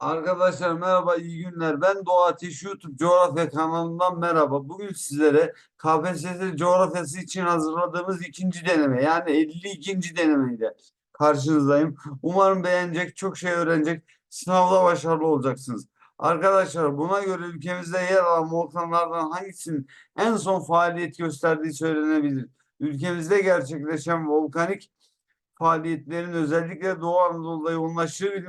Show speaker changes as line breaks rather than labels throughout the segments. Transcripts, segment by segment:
Arkadaşlar merhaba, iyi günler. Ben Doğa Ateş YouTube Coğrafya kanalından merhaba. Bugün sizlere KPSS coğrafyası için hazırladığımız ikinci deneme yani 52. denemeyle karşınızdayım. Umarım beğenecek, çok şey öğrenecek, sınavda başarılı olacaksınız. Arkadaşlar buna göre ülkemizde yer alan volkanlardan hangisinin en son faaliyet gösterdiği söylenebilir. Ülkemizde gerçekleşen volkanik faaliyetlerin özellikle Doğu Anadolu'da yoğunlaştığı.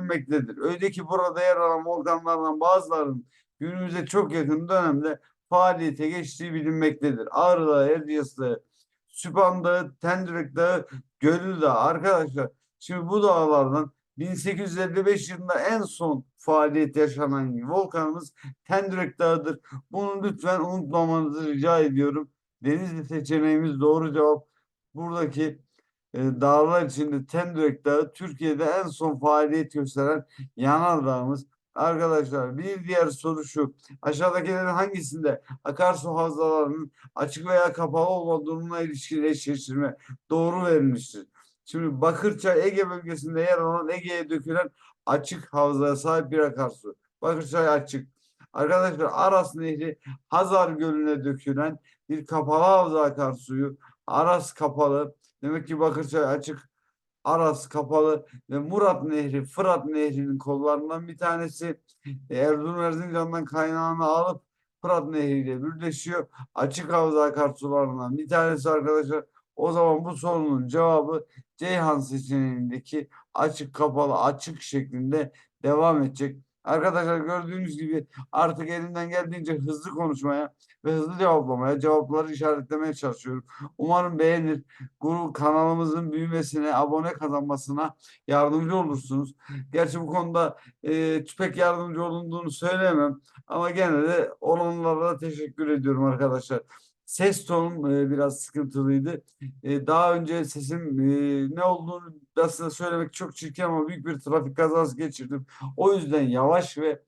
Öyle ki burada yer alan volkanlardan bazılarının günümüze çok yakın dönemde faaliyete geçtiği bilinmektedir. Ağrı Dağı, Erciyes Dağı, Süphan Dağı, Tendürek Dağı, Gönül Dağı. Arkadaşlar şimdi bu dağlardan 1855 yılında en son faaliyet yaşanan volkanımız Tendürek Dağı'dır. Bunu lütfen unutmamanızı rica ediyorum. Denizli seçeneğimiz doğru cevap. Buradaki e, dağlar içinde Tendürek Dağı Türkiye'de en son faaliyet gösteren yanardağımız. Arkadaşlar bir diğer soru şu. Aşağıdakilerin hangisinde akarsu havzalarının açık veya kapalı olma durumuna ilişkin eşleştirme doğru verilmiştir? Şimdi Bakırçay Ege bölgesinde yer alan Ege'ye dökülen açık havzaya sahip bir akarsu. Bakırçay açık. Arkadaşlar Aras Nehri Hazar Gölü'ne dökülen bir kapalı havza akarsuyu. Aras kapalı. Demek ki Bakırçay açık, Aras kapalı ve Murat Nehri, Fırat Nehri'nin kollarından bir tanesi. Erzurum Erzincan'dan kaynağını alıp Fırat Nehri ile birleşiyor. Açık havza akarsularından bir tanesi arkadaşlar. O zaman bu sorunun cevabı Ceyhan seçeneğindeki açık kapalı açık şeklinde devam edecek. Arkadaşlar gördüğünüz gibi artık elimden geldiğince hızlı konuşmaya ve hızlı cevaplamaya, cevapları işaretlemeye çalışıyorum. Umarım beğenir. Grup kanalımızın büyümesine, abone kazanmasına yardımcı olursunuz. Gerçi bu konuda e, pek yardımcı olunduğunu söyleyemem. Ama gene de olanlara da teşekkür ediyorum arkadaşlar. Ses tonum e, biraz sıkıntılıydı. E, daha önce sesim e, ne olduğunu aslında söylemek çok çirkin ama büyük bir trafik kazası geçirdim. O yüzden yavaş ve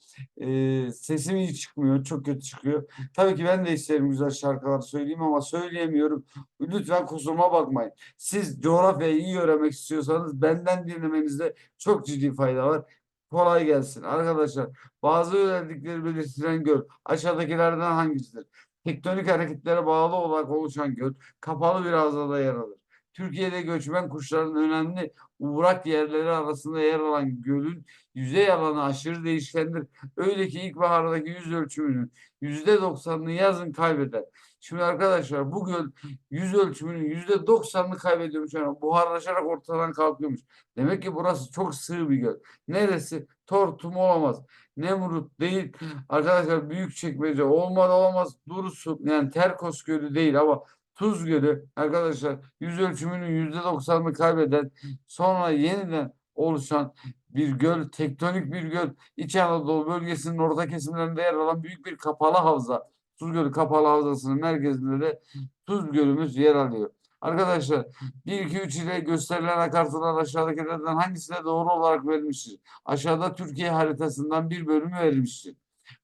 sesim iyi çıkmıyor. Çok kötü çıkıyor. Tabii ki ben de isterim güzel şarkılar söyleyeyim ama söyleyemiyorum. Lütfen kusuruma bakmayın. Siz coğrafyayı iyi öğrenmek istiyorsanız benden dinlemenizde çok ciddi fayda var. Kolay gelsin. Arkadaşlar bazı özellikleri belirtilen göl aşağıdakilerden hangisidir? Tektonik hareketlere bağlı olarak oluşan göl kapalı bir havzada yer alır. Türkiye'de göçmen kuşların önemli uğrak yerleri arasında yer alan gölün yüzey alanı aşırı değişkendir. Öyle ki ilkbahardaki yüz ölçümünün yüzde doksanını yazın kaybeder. Şimdi arkadaşlar bu göl yüz ölçümünün yüzde doksanını kaybediyormuş. Yani buharlaşarak ortadan kalkıyormuş. Demek ki burası çok sığ bir göl. Neresi? Tortum olamaz. Nemrut değil. Arkadaşlar büyük çekmece olmadı olamaz. Durusu yani Terkos Gölü değil ama Tuz Gölü arkadaşlar yüz ölçümünün yüzde doksanını kaybeden sonra yeniden oluşan bir göl, tektonik bir göl. İç Anadolu bölgesinin orta kesimlerinde yer alan büyük bir kapalı havza. Tuz Gölü Kapalı Havzası'nın merkezinde de Tuz Gölümüz yer alıyor. Arkadaşlar 1, 2, 3 ile gösterilen akarsular aşağıdakilerden hangisine doğru olarak verilmiştir? Aşağıda Türkiye haritasından bir bölümü verilmiştir.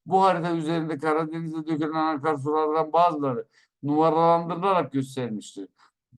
Bu harita üzerinde Karadeniz'e dökülen akarsulardan bazıları numaralandırılarak gösterilmiştir.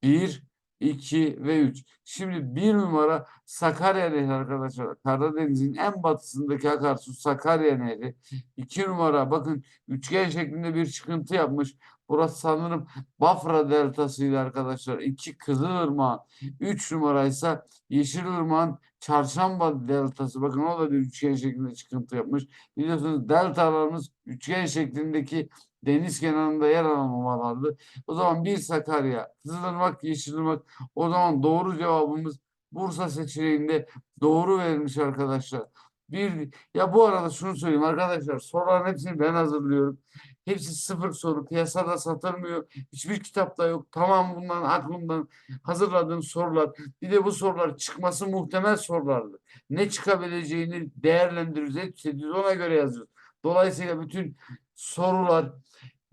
1, 2 ve 3. Şimdi bir numara Sakarya Nehri arkadaşlar. Karadeniz'in en batısındaki akarsu Sakarya Nehri. 2 numara bakın üçgen şeklinde bir çıkıntı yapmış. Burası sanırım Bafra deltasıydı arkadaşlar. 2 Kızılırmak. 3 numara ise Yeşilırmak'ın Çarşamba deltası. Bakın o da bir üçgen şeklinde çıkıntı yapmış. Biliyorsunuz deltalarımız üçgen şeklindeki deniz kenarında yer alan ovalardı. O zaman bir Sakarya, Kızılırmak, Yeşilırmak. O zaman doğru cevabımız Bursa seçeneğinde doğru verilmiş arkadaşlar. Bir, ya bu arada şunu söyleyeyim arkadaşlar soruların hepsini ben hazırlıyorum. Hepsi sıfır soru. Piyasada satılmıyor. Hiçbir kitapta yok. Tamam bundan aklımdan hazırladığım sorular. Bir de bu sorular çıkması muhtemel sorulardı. Ne çıkabileceğini değerlendiriyoruz. Hepsi ona göre yazıyoruz. Dolayısıyla bütün sorular,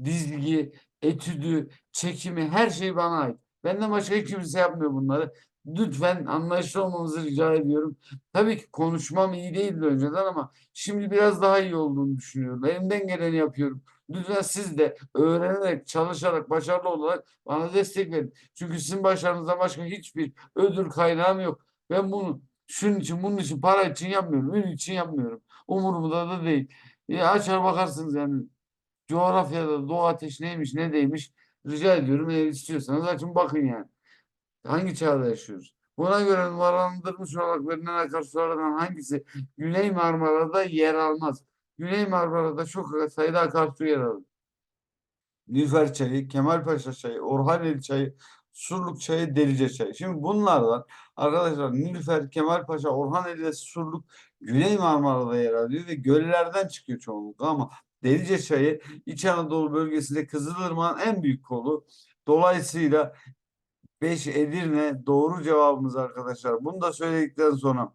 dizgi, etüdü, çekimi her şey bana ait. Benden başka kimse yapmıyor bunları. Lütfen anlayışlı olmanızı rica ediyorum. Tabii ki konuşmam iyi değildi önceden ama şimdi biraz daha iyi olduğunu düşünüyorum. Elimden geleni yapıyorum. Lütfen siz de öğrenerek, çalışarak, başarılı olarak bana destek verin. Çünkü sizin başarınızda başka hiçbir ödül kaynağım yok. Ben bunu Şunun için bunun için para için yapmıyorum. Ün için yapmıyorum. Umurumda da değil. E, açar bakarsınız yani coğrafyada Doğu Ateş neymiş ne değilmiş rica ediyorum eğer istiyorsanız açın bakın yani. Hangi çağda yaşıyoruz? Buna göre numaralandırılmış olarak verilen akarsulardan hangisi Güney Marmara'da yer almaz? Güney Marmara'da çok sayıda akarsu yer alır. Nilüfer çayı, Kemalpaşa çayı, Orhaneli çayı, Surluk çayı, Delice çayı. Şimdi bunlardan arkadaşlar Nilüfer, Kemalpaşa, Orhaneli ve Surluk Güney Marmara'da yer alıyor ve göllerden çıkıyor çoğunlukla ama Delice çayı İç Anadolu bölgesinde Kızılırmak'ın en büyük kolu. Dolayısıyla 5 Edirne doğru cevabımız arkadaşlar. Bunu da söyledikten sonra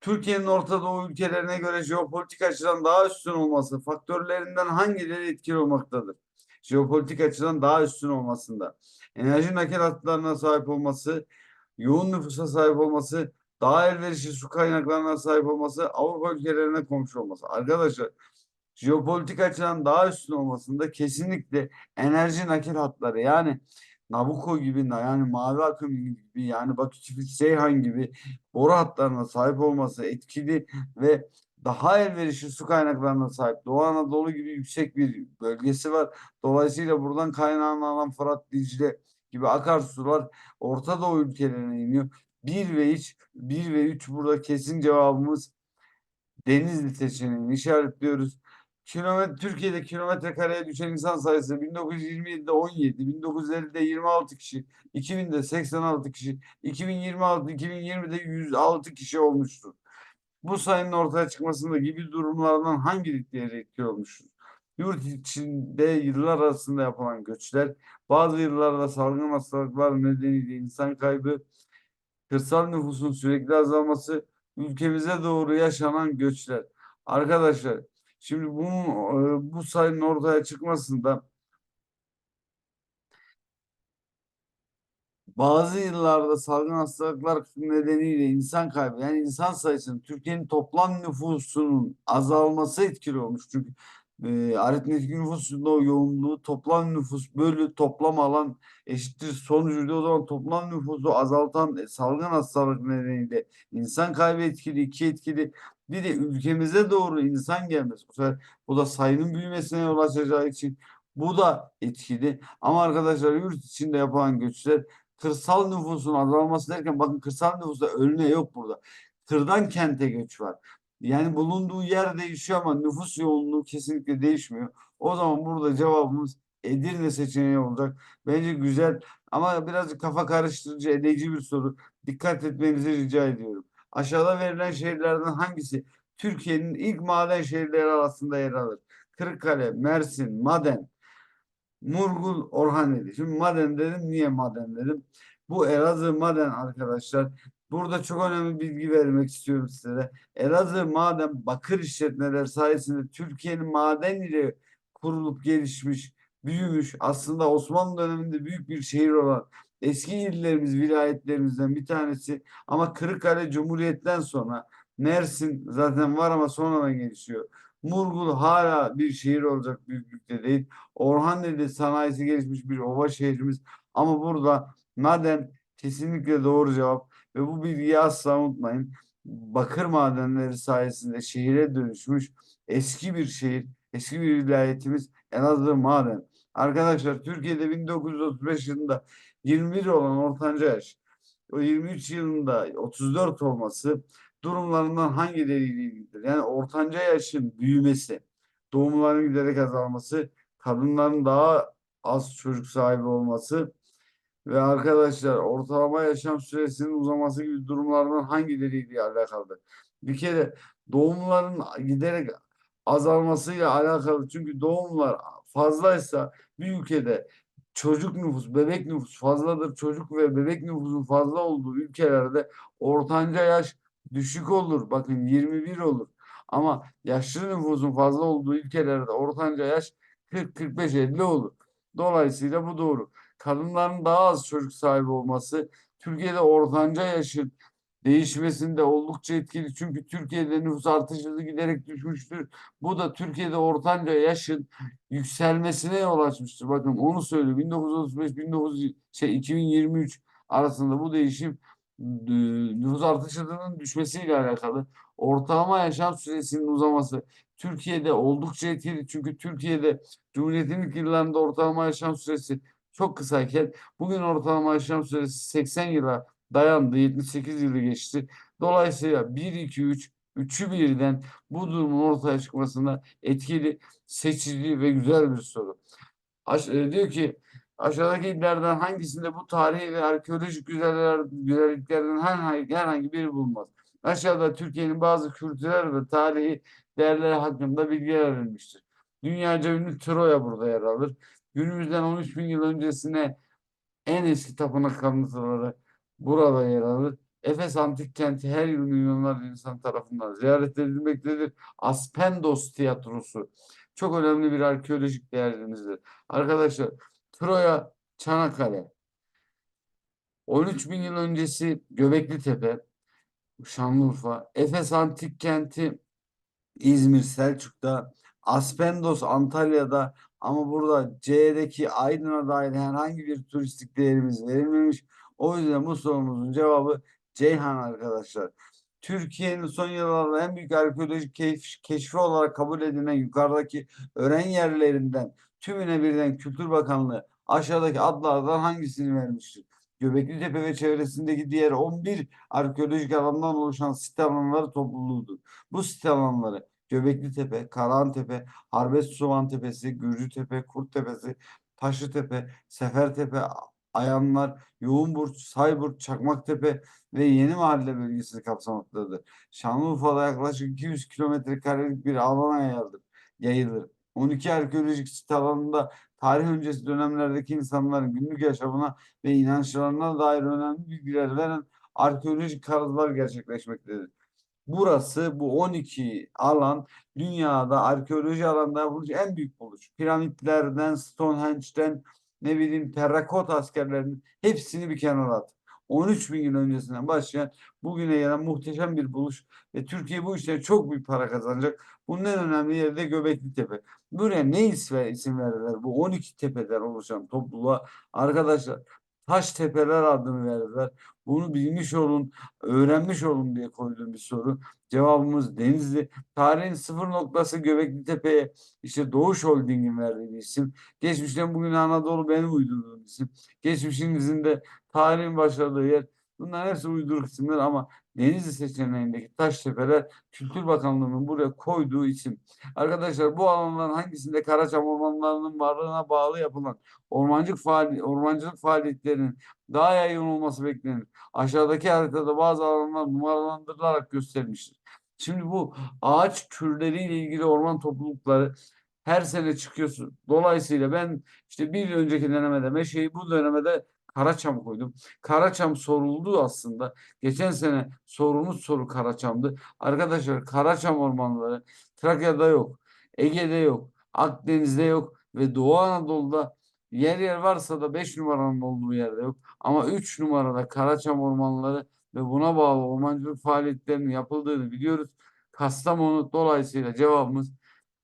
Türkiye'nin Orta Doğu ülkelerine göre jeopolitik açıdan daha üstün olması faktörlerinden hangileri etkili olmaktadır? Jeopolitik açıdan daha üstün olmasında. Enerji nakil hatlarına sahip olması, yoğun nüfusa sahip olması, daha elverişli su kaynaklarına sahip olması, Avrupa ülkelerine komşu olması. Arkadaşlar jeopolitik açıdan daha üstün olmasında kesinlikle enerji nakil hatları yani Nabucco gibi yani Mavi Akım gibi yani Bakü Çiftlik Seyhan gibi boru hatlarına sahip olması etkili ve daha elverişli su kaynaklarına sahip. Doğu Anadolu gibi yüksek bir bölgesi var. Dolayısıyla buradan kaynağından Fırat, Dicle gibi akarsular Orta Doğu ülkelerine iniyor. 1 ve 3, 1 ve 3 burada kesin cevabımız Denizli seçeneğini işaretliyoruz. Kilometre, Türkiye'de kilometre kareye düşen insan sayısı 1927'de 17, 1950'de 26 kişi, 2000'de 86 kişi, 2026, 2020'de 106 kişi olmuştur. Bu sayının ortaya çıkmasında gibi durumlardan hangi dikleri etkili olmuştur? Yurt içinde yıllar arasında yapılan göçler, bazı yıllarda salgın hastalıklar nedeniyle insan kaybı, kırsal nüfusun sürekli azalması, ülkemize doğru yaşanan göçler. Arkadaşlar Şimdi bunun bu sayının ortaya çıkmasında bazı yıllarda salgın hastalıklar nedeniyle insan kaybı yani insan sayısının Türkiye'nin toplam nüfusunun azalması etkili olmuş. Çünkü e, aritmetik nüfusun o yoğunluğu toplam nüfus bölü toplam alan eşittir sonucuydu. O zaman toplam nüfusu azaltan e, salgın hastalık nedeniyle insan kaybı etkili, iki etkili. Bir de ülkemize doğru insan gelmesi. Bu sefer bu da sayının büyümesine yol açacağı için bu da etkili. Ama arkadaşlar yurt içinde yapılan göçler kırsal nüfusun azalması derken bakın kırsal nüfusta ölme yok burada. Kırdan kente göç var. Yani bulunduğu yer değişiyor ama nüfus yoğunluğu kesinlikle değişmiyor. O zaman burada cevabımız Edirne seçeneği olacak. Bence güzel ama birazcık kafa karıştırıcı, eleyici bir soru. Dikkat etmenizi rica ediyorum. Aşağıda verilen şehirlerden hangisi Türkiye'nin ilk maden şehirleri arasında yer alır? Kırıkkale, Mersin, Maden, Murgul, Orhaneli. Şimdi Maden dedim. Niye Maden dedim? Bu Elazığ Maden arkadaşlar. Burada çok önemli bilgi vermek istiyorum size. Elazığ Maden Bakır işletmeleri sayesinde Türkiye'nin maden ile kurulup gelişmiş, büyümüş. Aslında Osmanlı döneminde büyük bir şehir olan eski illerimiz, vilayetlerimizden bir tanesi. Ama Kırıkkale Cumhuriyet'ten sonra Mersin zaten var ama sonradan gelişiyor. Murgul hala bir şehir olacak büyüklükte değil. Orhaneli sanayisi gelişmiş bir ova şehrimiz. Ama burada maden kesinlikle doğru cevap. Ve bu bilgiyi asla unutmayın. Bakır madenleri sayesinde şehire dönüşmüş eski bir şehir, eski bir vilayetimiz Elazığ Maden. Arkadaşlar Türkiye'de 1935 yılında 21 olan ortanca yaş, o 23 yılında 34 olması durumlarından hangileriyle ilgilidir? Yani ortanca yaşın büyümesi, doğumların giderek azalması, kadınların daha az çocuk sahibi olması ve arkadaşlar ortalama yaşam süresinin uzaması gibi durumlardan hangileriyle alakalıdır? Bir kere doğumların giderek azalmasıyla alakalı. Çünkü doğumlar fazlaysa bir ülkede çocuk nüfus, bebek nüfus fazladır. Çocuk ve bebek nüfusun fazla olduğu ülkelerde ortanca yaş düşük olur. Bakın 21 olur. Ama yaşlı nüfusun fazla olduğu ülkelerde ortanca yaş 40-45-50 olur. Dolayısıyla bu doğru. Kadınların daha az çocuk sahibi olması Türkiye'de ortanca yaşın değişmesinde oldukça etkili. Çünkü Türkiye'de nüfus artış hızı giderek düşmüştür. Bu da Türkiye'de ortanca yaşın yükselmesine yol açmıştır. Bakın onu söylüyor. 1935 19 şey 2023 arasında bu değişim nüfus artış hızının düşmesiyle alakalı. Ortalama yaşam süresinin uzaması Türkiye'de oldukça etkili. Çünkü Türkiye'de Cumhuriyet'in ilk yıllarında ortalama yaşam süresi çok kısayken bugün ortalama yaşam süresi 80 yıla dayandı. 78 yılı geçti. Dolayısıyla 1, 2, 3, üçü birden bu durumun ortaya çıkmasında etkili, seçici ve güzel bir soru. E, diyor ki aşağıdaki illerden hangisinde bu tarihi ve arkeolojik güzeller, güzelliklerden herhangi, herhangi biri bulunmaz. Aşağıda Türkiye'nin bazı kültürel ve tarihi değerleri hakkında bilgiler verilmiştir. Dünyaca ünlü Troya burada yer alır. Günümüzden 13 bin yıl öncesine en eski tapınak kalıntıları burada yer alır. Efes antik kenti her yıl milyonlarca insan tarafından ziyaret edilmektedir. Aspendos tiyatrosu çok önemli bir arkeolojik değerimizdir. Arkadaşlar Troya, Çanakkale, 13 bin yıl öncesi Göbekli Tepe, Şanlıurfa, Efes antik kenti İzmir, Selçuk'ta, Aspendos Antalya'da ama burada C'deki Aydın'a dair herhangi bir turistik değerimiz verilmemiş. O yüzden bu sorumuzun cevabı Ceyhan arkadaşlar. Türkiye'nin son yıllarda en büyük arkeolojik keşf, keşfi olarak kabul edilen yukarıdaki öğren yerlerinden tümüne birden Kültür Bakanlığı aşağıdaki adlardan hangisini vermiştir? Göbekli ve çevresindeki diğer 11 arkeolojik alandan oluşan sit alanları topluluğudur. Bu sit alanları Göbekli Tepe, Karahan Tepe, Harbet Soğan Tepesi, Gürcü Tepe, Kurt Tepesi, Taşı Tepe, Sefer Tepe, Ayanlar, Yoğunburç, Sayburç, Çakmaktepe ve Yeni Mahalle bölgesini kapsamaktadır. Şanlıurfa'da yaklaşık 200 kilometre karelik bir alana yayılır. Yayılır. 12 arkeolojik sit alanında tarih öncesi dönemlerdeki insanların günlük yaşamına ve inançlarına dair önemli bilgiler veren arkeolojik kazılar gerçekleşmektedir. Burası bu 12 alan dünyada arkeoloji alanında yapılmış en büyük buluş. Piramitlerden, Stonehenge'den ne bileyim terrakota askerlerinin hepsini bir kenara at. 13 bin yıl öncesinden başlayan bugüne gelen muhteşem bir buluş ve Türkiye bu işten çok büyük para kazanacak. Bunun en önemli yeri de Göbekli Tepe. Buraya ne isim, verdiler bu 12 tepeden oluşan topluluğa? Arkadaşlar Taş Tepeler adını verdiler. Bunu bilmiş olun, öğrenmiş olun diye koyduğum bir soru. Cevabımız Denizli. Tarihin sıfır noktası Göbekli Tepe'ye işte Doğuş Holding'in verdiği bir isim. Geçmişten bugün Anadolu benim uydurduğum isim. Geçmişin de tarihin başladığı yer. Bunlar hepsi uyduruk isimler ama Denizli seçeneğindeki Taştepeler Kültür Bakanlığı'nın buraya koyduğu isim. Arkadaşlar bu alanların hangisinde Karaçam ormanlarının varlığına bağlı yapılan ormancılık, faali ormancılık faaliyetlerinin daha yaygın olması beklenir. Aşağıdaki haritada bazı alanlar numaralandırılarak gösterilmiştir. Şimdi bu ağaç türleriyle ilgili orman toplulukları her sene çıkıyorsun. Dolayısıyla ben işte bir önceki denemede meşeyi bu dönemede Karaçam koydum. Karaçam soruldu aslında. Geçen sene sorumuz soru Karaçam'dı. Arkadaşlar Karaçam ormanları Trakya'da yok. Ege'de yok. Akdeniz'de yok. Ve Doğu Anadolu'da yer yer varsa da 5 numaranın olduğu yerde yok. Ama 3 numarada Karaçam ormanları ve buna bağlı ormancılık faaliyetlerinin yapıldığını biliyoruz. Kastamonu dolayısıyla cevabımız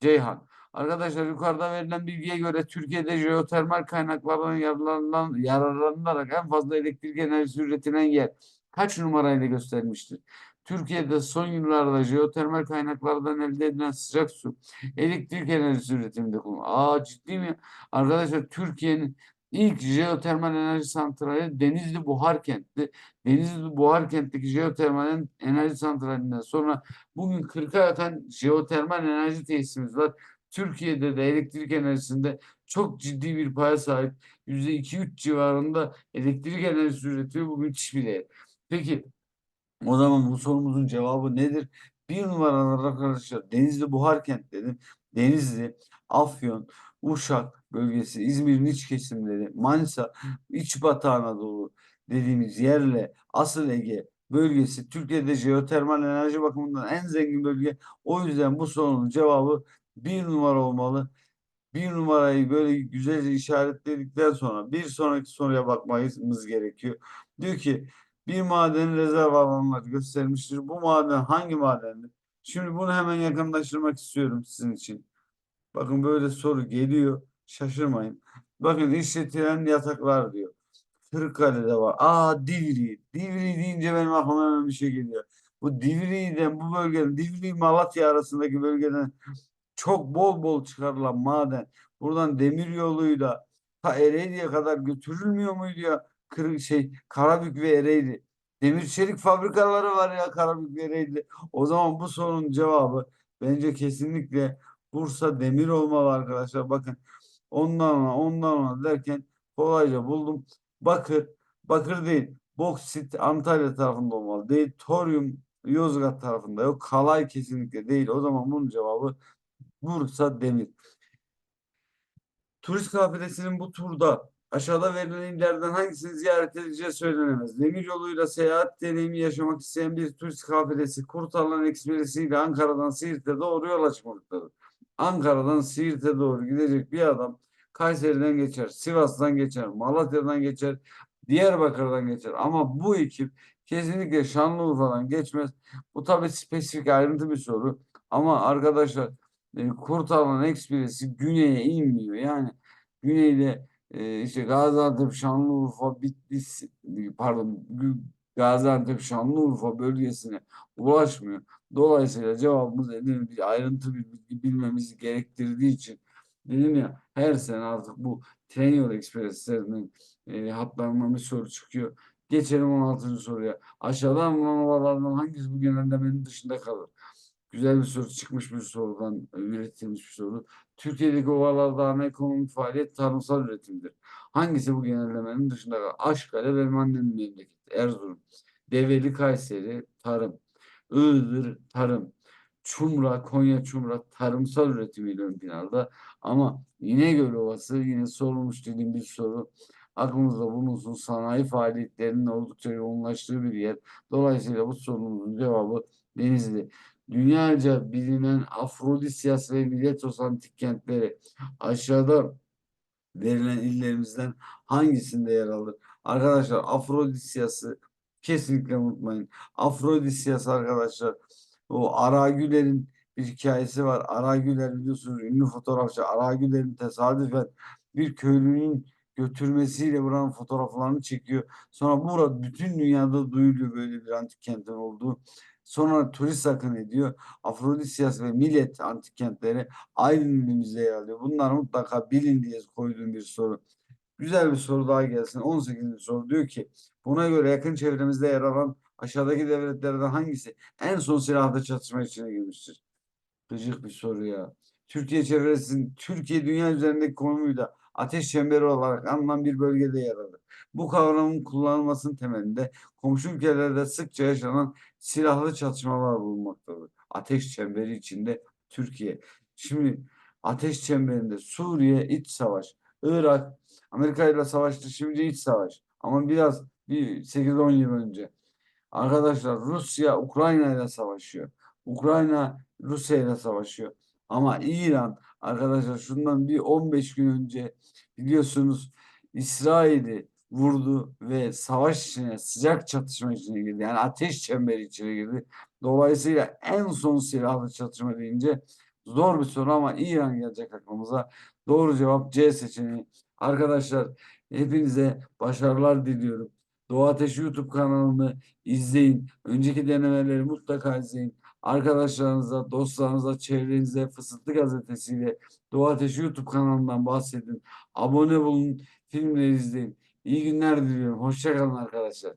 Ceyhan. Arkadaşlar yukarıda verilen bilgiye göre Türkiye'de jeotermal kaynaklardan yararlan, yararlanılarak en fazla elektrik enerjisi üretilen yer kaç numarayla göstermiştir? Türkiye'de son yıllarda jeotermal kaynaklardan elde edilen sıcak su elektrik enerjisi üretiminde kullanılıyor. Aa ciddi mi? Arkadaşlar Türkiye'nin ilk jeotermal enerji santrali Denizli Buhar Kent'ti. Denizli Buhar Kent'teki jeotermal enerji santralinden sonra bugün 40'a yakın jeotermal enerji tesisimiz var. Türkiye'de de elektrik enerjisinde çok ciddi bir paya sahip. %2-3 civarında elektrik enerjisi üretiyor. Bu müthiş bir değer. Peki o zaman bu sorumuzun cevabı nedir? Bir numaralı arkadaşlar Denizli Buharkent dedim. Denizli, Afyon, Uşak bölgesi, İzmir'in iç kesimleri, Manisa, İç Batı Anadolu dediğimiz yerle Asıl Ege bölgesi Türkiye'de jeotermal enerji bakımından en zengin bölge. O yüzden bu sorunun cevabı bir numara olmalı. Bir numarayı böyle güzelce işaretledikten sonra bir sonraki soruya bakmamız gerekiyor. Diyor ki bir madenin rezerv alanları göstermiştir. Bu maden hangi madendir? Şimdi bunu hemen yakınlaştırmak istiyorum sizin için. Bakın böyle soru geliyor. Şaşırmayın. Bakın işletilen yataklar diyor. Kırıkkale'de var. Aa Divri. Divri deyince benim aklıma hemen bir şey geliyor. Bu Divri'den bu bölgenin Divri Malatya arasındaki bölgeden çok bol bol çıkarılan maden buradan demir yoluyla ta Ereğli'ye kadar götürülmüyor muydu ya? Kırık şey Karabük ve Ereğli. Demir çelik fabrikaları var ya Karabük ve Ereğli. O zaman bu sorunun cevabı bence kesinlikle Bursa demir olmalı arkadaşlar. Bakın ondan ona ondan ona derken kolayca buldum. Bakır, bakır değil. Boksit Antalya tarafında olmalı. Değil. Toryum Yozgat tarafında yok. Kalay kesinlikle değil. O zaman bunun cevabı Bursa Demir. Turist kafilesinin bu turda aşağıda verilen illerden hangisini ziyaret edeceği söylenemez. Demir yoluyla seyahat deneyimi yaşamak isteyen bir turist kafilesi Kurtalan Ekspresi ile Ankara'dan Siirt'e doğru yola çıkmaktadır. Ankara'dan Siirt'e doğru gidecek bir adam Kayseri'den geçer, Sivas'tan geçer, Malatya'dan geçer, Diyarbakır'dan geçer. Ama bu ekip kesinlikle Şanlıurfa'dan geçmez. Bu tabii spesifik ayrıntı bir soru. Ama arkadaşlar e, Kurtalan Ekspresi güneye inmiyor. Yani güneyde e, işte Gaziantep, Şanlıurfa, Bitlis pardon Gaziantep, Şanlıurfa bölgesine ulaşmıyor. Dolayısıyla cevabımız Edirne bir ayrıntı bir bilgi bilmemizi gerektirdiği için dedim ya her sene artık bu tren yolu ekspreslerinin e, hatlarından bir soru çıkıyor. Geçelim 16. soruya. Aşağıdan bulunan ovalardan hangisi bu genellemenin dışında kalır? Güzel bir soru çıkmış bir sorudan e, üretilmiş bir soru. Türkiye'deki ovalarda ana ekonomik faaliyet tarımsal üretimdir. Hangisi bu genellemenin dışında? Aşkale benim annemin memleketi. Erzurum. Develi Kayseri tarım. Iğdır tarım. Çumra, Konya Çumra tarımsal üretimiyle ön planda. Ama İnegöl Ovası yine sorulmuş dediğim bir soru. Aklımızda bulunsun sanayi faaliyetlerinin oldukça yoğunlaştığı bir yer. Dolayısıyla bu sorunun cevabı Denizli. Dünyaca bilinen Afrodisyas ve Miletos antik kentleri aşağıda verilen illerimizden hangisinde yer alır? Arkadaşlar Afrodisyas'ı kesinlikle unutmayın. Afrodisyas arkadaşlar o Aragüler'in bir hikayesi var. Aragüler biliyorsunuz ünlü fotoğrafçı Aragüler'in tesadüfen bir köylünün götürmesiyle buranın fotoğraflarını çekiyor. Sonra burada bütün dünyada duyuluyor böyle bir antik kentin olduğu. Sonra turist akın ediyor. Afrodisyas ve Milet antik kentleri aynı ilimizde yer alıyor. Bunlar mutlaka bilin diye koyduğum bir soru. Güzel bir soru daha gelsin. 18. soru diyor ki buna göre yakın çevremizde yer alan aşağıdaki devletlerden hangisi en son silahlı çatışma içine girmiştir? Gıcık bir soru ya. Türkiye çevresinin Türkiye dünya üzerindeki konumuyla ateş çemberi olarak anılan bir bölgede yer alır. Bu kavramın kullanılmasının temelinde komşu ülkelerde sıkça yaşanan silahlı çatışmalar bulunmaktadır. Ateş çemberi içinde Türkiye. Şimdi ateş çemberinde Suriye iç savaş, Irak Amerika ile savaştı şimdi iç savaş. Ama biraz bir 8-10 yıl önce. Arkadaşlar Rusya Ukrayna ile savaşıyor. Ukrayna Rusya ile savaşıyor. Ama İran arkadaşlar şundan bir 15 gün önce biliyorsunuz İsrail'i vurdu ve savaş içine sıcak çatışma içine girdi. Yani ateş çemberi içine girdi. Dolayısıyla en son silahlı çatışma deyince zor bir soru ama İran gelecek aklımıza. Doğru cevap C seçeneği. Arkadaşlar hepinize başarılar diliyorum. Doğu Ateş YouTube kanalını izleyin. Önceki denemeleri mutlaka izleyin. Arkadaşlarınıza, dostlarınıza, çevrenize Fısıltı Gazetesi'yle Doğu Ateş YouTube kanalından bahsedin. Abone olun, filmleri izleyin. İyi günler diliyorum. Hoşçakalın arkadaşlar.